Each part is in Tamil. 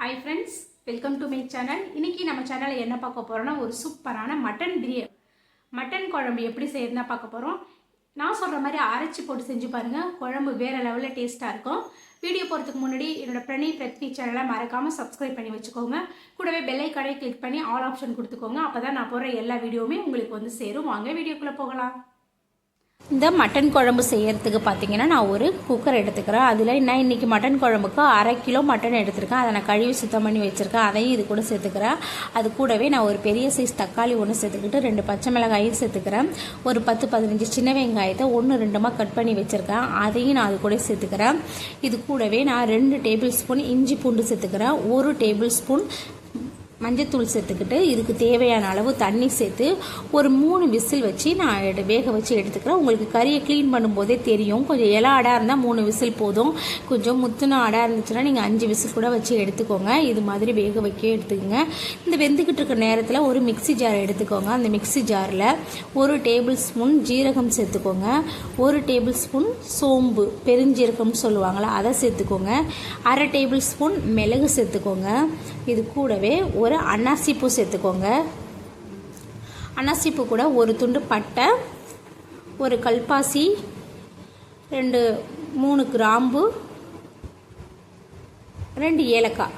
Hi friends welcome to my channel இன்றைக்கி நம்ம சேனலில் என்ன பார்க்க போகிறோம்னா ஒரு சூப்பரான மட்டன் பிரியாணி மட்டன் குழம்பு எப்படி செய்யறதுனா பார்க்க போகிறோம் நான் சொல்கிற மாதிரி அரைச்சி போட்டு செஞ்சு பாருங்கள் குழம்பு வேறு லெவலில் டேஸ்ட்டாக இருக்கும். வீடியோ போகிறதுக்கு முன்னாடி என்னோடய பிரணி பிரத்வி சேனலை மறக்காமல் சப்ஸ்கிரைப் பண்ணி வச்சுக்கோங்க. கூடவே பெல்லை கடை கிளிக் பண்ணி ஆல் ஆப்ஷன் கொடுத்துக்கோங்க. அப்போ தான் நான் போடுற எல்லா வீடியோவுமே உங்களுக்கு வந்து சேரும். வாங்க வீடியோக்குள்ளே போகலாம். இந்த மட்டன் குழம்பு செய்கிறதுக்கு பார்த்தீங்கன்னா நான் ஒரு குக்கர் எடுத்துக்கிறேன். அதில் நான் இன்றைக்கி மட்டன் குழம்புக்கு அரை கிலோ மட்டன் எடுத்திருக்கேன். அதை நான் கழுவி சுத்தம் பண்ணி வச்சுருக்கேன். அதையும் இது கூட சேர்த்துக்கிறேன். அது கூடவே நான் ஒரு பெரிய சைஸ் தக்காளி ஒன்று சேர்த்துக்கிட்டு ரெண்டு பச்சை மிளகாயும் சேர்த்துக்கிறேன். ஒரு பத்து பதினஞ்சு சின்ன வெங்காயத்தை ஒன்று ரெண்டுமாக கட் பண்ணி வச்சுருக்கேன். அதையும் நான் அது கூட சேர்த்துக்கிறேன். இது கூடவே நான் ரெண்டு டேபிள் ஸ்பூன் இஞ்சி பூண்டு சேர்த்துக்கிறேன். ஒரு டேபிள் ஸ்பூன் மஞ்சத்தூள் சேர்த்துக்கிட்டு இதுக்கு தேவையான அளவு தண்ணி சேர்த்து ஒரு மூணு விசில் வச்சு நான் வேக வச்சு எடுத்துக்கிறேன். உங்களுக்கு கறியை க்ளீன் பண்ணும்போதே தெரியும். கொஞ்சம் இலை ஆடாக இருந்தால் மூணு விசில் போதும். கொஞ்சம் முத்துன ஆடாக இருந்துச்சுன்னா நீங்கள் அஞ்சு விசில் கூட வச்சு எடுத்துக்கோங்க. இது மாதிரி வேக வைக்க எடுத்துக்கோங்க. இந்த வெந்துக்கிட்டு இருக்க நேரத்தில் ஒரு மிக்சி ஜார் எடுத்துக்கோங்க. அந்த மிக்சி ஜாரில் ஒரு டேபிள் ஸ்பூன் ஜீரகம் சேர்த்துக்கோங்க. ஒரு டேபிள் ஸ்பூன் சோம்பு பெருஞ்சீரகம்னு சொல்லுவாங்களா அதை சேர்த்துக்கோங்க. அரை டேபிள் ஸ்பூன் மிளகு சேர்த்துக்கோங்க. இது கூடவே ஒரு அன்னாசிப்பூ சேர்த்துக்கோங்க. அன்னாசிப்பூ கூட ஒரு துண்டு பட்டை ஒரு கல்பாசி ரெண்டு மூணு கிராம்பு ரெண்டு ஏலக்காய்.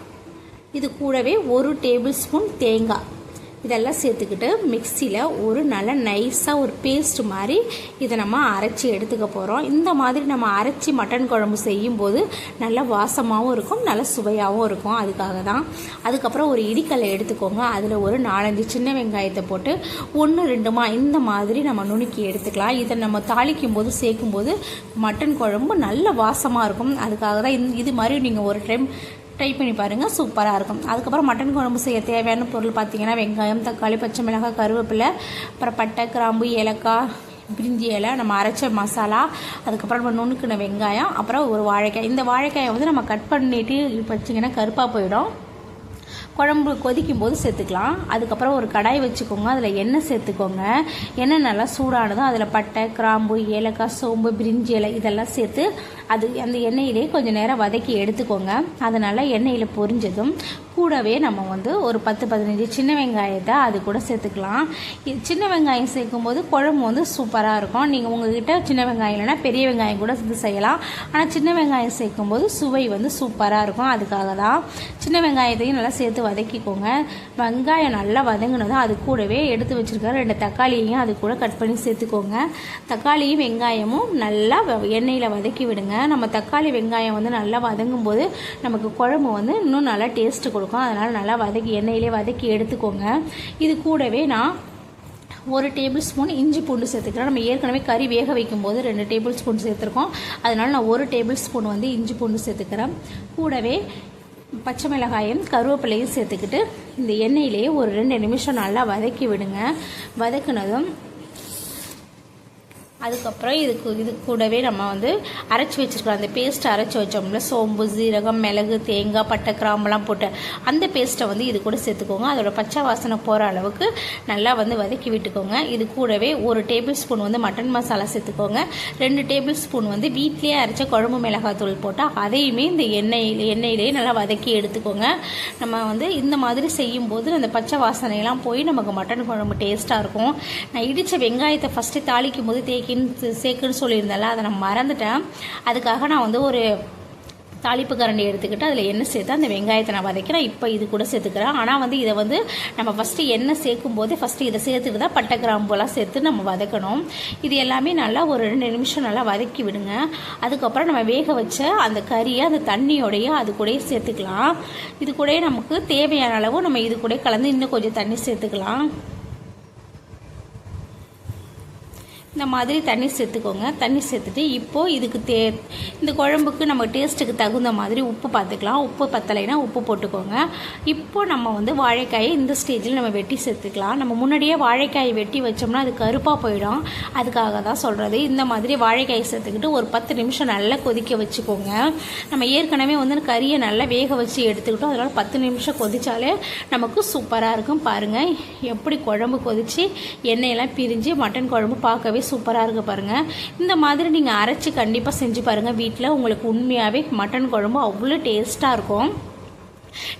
இது கூடவே ஒரு டேபிள் ஸ்பூன் தேங்காய். இதெல்லாம் சேர்த்துக்கிட்டு மிக்சியில் ஒரு நல்ல நைஸாக ஒரு பேஸ்ட் மாதிரி இதை நம்ம அரைச்சி எடுத்துக்க போகிறோம் இந்த மாதிரி நம்ம அரைச்சி மட்டன் குழம்பு செய்யும்போது நல்ல வாசமாகவும் இருக்கும் நல்ல சுவையாகவும் இருக்கும். அதுக்காக தான். அதுக்கப்புறம் ஒரு இடிக்கலை எடுத்துக்கோங்க. அதில் ஒரு நாலஞ்சு சின்ன வெங்காயத்தை போட்டு ஒன்று ரெண்டுமா இந்த மாதிரி நம்ம நுணுக்கி எடுத்துக்கலாம். இதை நம்ம தாளிக்கும் போது சேர்க்கும் போது மட்டன் குழம்பு நல்ல வாசமாக இருக்கும். அதுக்காக தான் இது மாதிரி நீங்கள் ஒரு டைம் ட்ரை பண்ணி பாருங்கள் சூப்பராக இருக்கும். அதுக்கப்புறம் மட்டன் குழம்பு செய்ய தேவையான பொருள் பார்த்தீங்கன்னா வெங்காயம் தக்காளி பச்சை மிளகாய் கருவேப்பிலை அப்புறம் பட்டை கிராம்பு ஏலக்காய் பிரிஞ்சி இலை நம்ம அரைச்ச மசாலா அதுக்கப்புறம் நம்ம நுணுக்கின வெங்காயம் அப்புறம் ஒரு வாழைக்காய். இந்த வாழைக்காயை வந்து நம்ம கட் பண்ணிட்டு வச்சிங்கன்னா கருப்பாக போயிடும். குழம்பு கொதிக்கும் போது சேர்த்துக்கலாம். அதுக்கப்புறம் ஒரு கடாய் வச்சுக்கோங்க. அதில் எண்ணெய் சேர்த்துக்கோங்க. எண்ணெய் நல்லா சூடானதும் அதில் பட்டை கிராம்பு ஏலக்காய் சோம்பு பிரிஞ்சி இலை இதெல்லாம் சேர்த்து அது அந்த எண்ணெயிலே கொஞ்சம் நேரம் வதக்கி எடுத்துக்கோங்க. அது நல்லா எண்ணெயில் பொரிஞ்சதும் கூடவே நம்ம வந்து ஒரு பத்து பதினஞ்சு சின்ன வெங்காயத்தை அது கூட சேர்த்துக்கலாம். இது சின்ன வெங்காயம் சேர்க்கும்போது குழம்பு வந்து சூப்பராக இருக்கும். நீங்கள் உங்ககிட்ட சின்ன வெங்காயம் இல்லைன்னா பெரிய வெங்காயம் கூட இது செய்யலாம். ஆனால் சின்ன வெங்காயம் சேர்க்கும்போது சுவை வந்து சூப்பராக இருக்கும். அதுக்காக தான் சின்ன வெங்காயத்தையும் நல்லா சேர்த்து வதக்கிக்கோங்க. வெங்காயம் நல்லா வதங்கினதும் அது கூடவே எடுத்து வச்சுருக்க ரெண்டு தக்காளியையும் அது கூட கட் பண்ணி சேர்த்துக்கோங்க. தக்காளியும் வெங்காயமும் நல்லா எண்ணெயில் வதக்கி விடுங்க. நம்ம தக்காளி வெங்காயம் வந்து நல்லா வதங்கும் போது நமக்கு குழம்பு வந்து இன்னும் நல்லா டேஸ்ட்டு கொடுக்கும். அதனால் நல்லா வதக்கி எண்ணெயிலே வதக்கி எடுத்துக்கோங்க. இது கூடவே நான் ஒரு டேபிள் ஸ்பூன் இஞ்சி பூண்டு சேர்த்துக்கிறேன். நம்ம ஏற்கனவே கறி வேக வைக்கும்போது ரெண்டு டேபிள் ஸ்பூன் சேர்த்துருக்கோம். அதனால் நான் ஒரு டேபிள் ஸ்பூன் வந்து இஞ்சி பூண்டு சேர்த்துக்கிறேன். கூடவே பச்சை மிளகாயும் கருவேப்பிலையும் சேர்த்துக்கிட்டு இந்த எண்ணெயிலேயே ஒரு ரெண்டு நிமிஷம் நல்லா வதக்கி விடுங்க. வதக்குனதும் அதுக்கப்புறம் இதுக்கு இது கூடவே நம்ம வந்து அரைச்சி வச்சுருக்கோம் அந்த பேஸ்ட் அரைச்சி வச்சோம்ல சோம்பு சீரகம் மிளகு தேங்காய் பட்டை கிராம்பெல்லாம் போட்டு அந்த பேஸ்ட்டை வந்து இது கூட சேர்த்துக்கோங்க. அதோட பச்சை வாசனை போகிற அளவுக்கு நல்லா வந்து வதக்கி விட்டுக்கோங்க. இது கூடவே ஒரு டேபிள் ஸ்பூன் வந்து மட்டன் மசாலா சேர்த்துக்கோங்க. ரெண்டு டேபிள் ஸ்பூன் வந்து வீட்லேயே அரைச்ச குழம்பு மிளகாய் தூள் போட்டால் அதையுமே இந்த எண்ணெயில் எண்ணெயிலேயே நல்லா வதக்கி எடுத்துக்கோங்க. நம்ம வந்து இந்த மாதிரி செய்யும்போது அந்த பச்சை வாசனையெல்லாம் போய் நமக்கு மட்டன் குழம்பு டேஸ்ட்டாக இருக்கும். நான் இடித்த வெங்காயத்தை ஃபஸ்ட்டு தாளிக்கும் போது தேக்கி சேர்க்கின்னு சேர்க்குன்னு சொல்லியிருந்தேன்ல அதை நான் மறந்துட்டேன். அதுக்காக நான் வந்து ஒரு தாளிப்பு கரண்டி எடுத்துக்கிட்டு அதில் எண்ணெய் சேர்த்து அந்த வெங்காயத்தை நான் வதக்கிறேன் இப்போ இது கூட சேர்த்துக்கிறேன். ஆனால் வந்து இதை வந்து நம்ம ஃபஸ்ட்டு எண்ணெய் சேர்க்கும் போதே ஃபஸ்ட்டு இதை சேர்த்துட்டு தான் பட்டை கிராம்புலாம் சேர்த்து நம்ம வதக்கணும். இது எல்லாமே நல்லா ஒரு ரெண்டு நிமிஷம் நல்லா வதக்கி விடுங்க. அதுக்கப்புறம் நம்ம வேக வச்ச அந்த கறியை அந்த தண்ணியோடைய அது கூடயே சேர்த்துக்கலாம். இது கூடயே நமக்கு தேவையான அளவு நம்ம இது கூட கலந்து இன்னும் கொஞ்சம் தண்ணி சேர்த்துக்கலாம். இந்த மாதிரி தண்ணி சேர்த்துக்கோங்க. தண்ணி சேர்த்துட்டு இப்போது இதுக்கு தே இந்த குழம்புக்கு நம்ம டேஸ்ட்டுக்கு தகுந்த மாதிரி உப்பு பார்த்துக்கலாம். உப்பு பத்தலைன்னா உப்பு போட்டுக்கோங்க. இப்போது நம்ம வந்து வாழைக்காயை இந்த ஸ்டேஜில் நம்ம வெட்டி சேர்த்துக்கலாம். நம்ம முன்னாடியே வாழைக்காயை வெட்டி வச்சோம்னா அது கருப்பாக போயிடும். அதுக்காக தான் சொல்கிறது இந்த மாதிரி வாழைக்காயை சேர்த்துக்கிட்டு ஒரு பத்து நிமிஷம் நல்லா கொதிக்க வச்சுக்கோங்க. நம்ம ஏற்கனவே வந்து கறியை நல்லா வேக வச்சு எடுத்துக்கிட்டோம். அதனால் பத்து நிமிஷம் கொதித்தாலே நமக்கு சூப்பராக இருக்கும். பாருங்கள் எப்படி குழம்பு கொதித்து எண்ணெயெல்லாம் பிரிஞ்சு மட்டன் குழம்பு பார்க்கவே சூப்பராக இருக்குது பாருங்கள் இந்த மாதிரி நீங்கள் அரைச்சி கண்டிப்பாக செஞ்சு பாருங்கள் வீட்டில் உங்களுக்கு உண்மையாகவே மட்டன் குழம்பு அவ்வளோ டேஸ்ட்டாக இருக்கும்.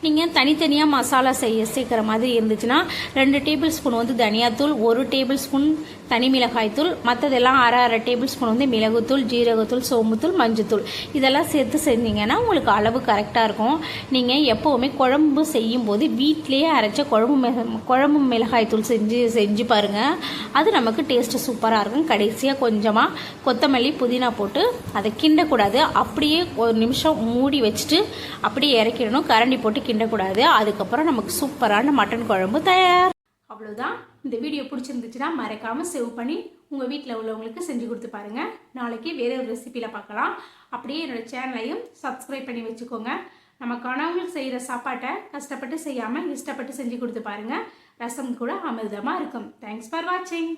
நீங்கள் தனித்தனியாக மசாலா செய்ய சேர்க்குற மாதிரி இருந்துச்சுன்னா ரெண்டு டேபிள் ஸ்பூன் வந்து தனியாத்தூள் ஒரு டேபிள் ஸ்பூன் தனி மிளகாய்த்தூள் மற்றதெல்லாம் அரை அரை டேபிள் ஸ்பூன் வந்து மிளகுத்தூள் ஜீரகத்தூள் சோம்புத்தூள் மஞ்சத்தூள் இதெல்லாம் சேர்த்து செஞ்சீங்கன்னா உங்களுக்கு அளவு கரெக்டாக இருக்கும். நீங்கள் எப்போவுமே குழம்பு செய்யும்போது வீட்டிலேயே அரைச்ச குழம்பு குழம்பு மிளகாய்த்தூள் செஞ்சு செஞ்சு பாருங்கள் அது நமக்கு டேஸ்ட்டு சூப்பராக இருக்கும். கடைசியாக கொஞ்சமாக கொத்தமல்லி புதினா போட்டு அதை கிண்டக்கூடாது. அப்படியே ஒரு நிமிஷம் மூடி வச்சுட்டு அப்படியே இறக்கிடணும். கரண்டி போட்டு கிண்டக்கூடாது. அதுக்கப்புறம் நமக்கு சூப்பரான மட்டன் குழம்பு தயார். அவ்வளோதான் இந்த வீடியோ பிடிச்சிருந்துச்சுன்னா மறக்காமல் சேவ் பண்ணி உங்கள் வீட்டில் உள்ளவங்களுக்கு செஞ்சு கொடுத்து பாருங்கள் நாளைக்கு வேறு ஒரு ரெசிப்பியில் பார்க்கலாம். அப்படியே என்னோட சேனலையும் சப்ஸ்கிரைப் பண்ணி வச்சுக்கோங்க. நம்ம கணவர்கள் செய்கிற சாப்பாட்டை கஷ்டப்பட்டு செய்யாமல் இஷ்டப்பட்டு செஞ்சு கொடுத்து பாருங்கள் ரசம் கூட அமிர்தமாக இருக்கும். தேங்க்ஸ் ஃபார் வாட்சிங்